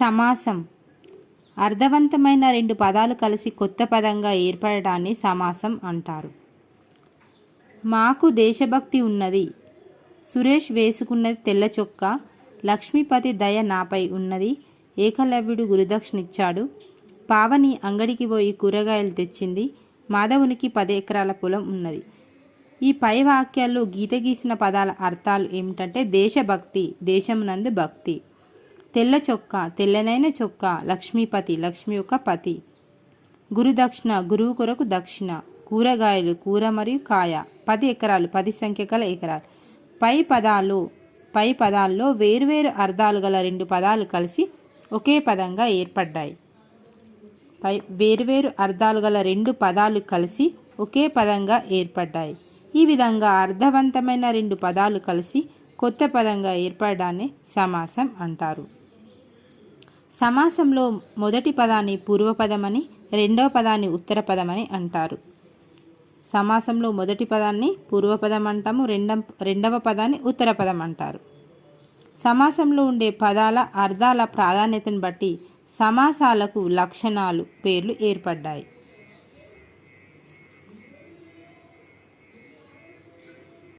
సమాసం. అర్థవంతమైన రెండు పదాలు కలిసి కొత్త పదంగా ఏర్పడడాన్ని సమాసం అంటారు. మాకు దేశభక్తి ఉన్నది. సురేష్ వేసుకున్నది తెల్ల చొక్కా. లక్ష్మీపతి దయ నాపై ఉన్నది. ఏకలవ్యుడు గురుదక్షిణిచ్చాడు. పావని అంగడికి పోయి కూరగాయలు తెచ్చింది. మాధవునికి పది ఎకరాల పొలం ఉన్నది. ఈ పై వాక్యాల్లో గీత గీసిన పదాల అర్థాలు ఏమిటంటే దేశభక్తి దేశమునందు భక్తి. తెల్ల చొక్కా తెల్లనైన చొక్కా లక్ష్మీపతి లక్ష్మి యొక్క పతి. గురుదక్షిణ గురువు కొరకు దక్షిణ. కూరగాయలు కూర మరియు కాయ. పది ఎకరాలు పది సంఖ్య గల ఎకరాలు. పై పదాలు పై పదాల్లో వేరువేరు అర్థాలు గల రెండు పదాలు కలిసి ఒకే పదంగా ఏర్పడ్డాయి. పై వేరువేరు అర్థాలు గల రెండు పదాలు కలిసి ఒకే పదంగా ఏర్పడ్డాయి. ఈ విధంగా అర్థవంతమైన రెండు పదాలు కలిసి కొత్త పదంగా ఏర్పడడాన్ని సమాసం అంటారు. సమాసంలో మొదటి పదాన్ని పూర్వపదమని రెండవ పదాన్ని ఉత్తర పదమని అంటారు. సమాసంలో మొదటి పదాన్ని పూర్వపదం అంటాము రెండవ రెండవ పదాన్ని ఉత్తర పదం అంటారు సమాసంలో ఉండే పదాల అర్థాల ప్రాధాన్యతను బట్టి సమాసాలకు లక్షణాలు పేర్లు ఏర్పడ్డాయి.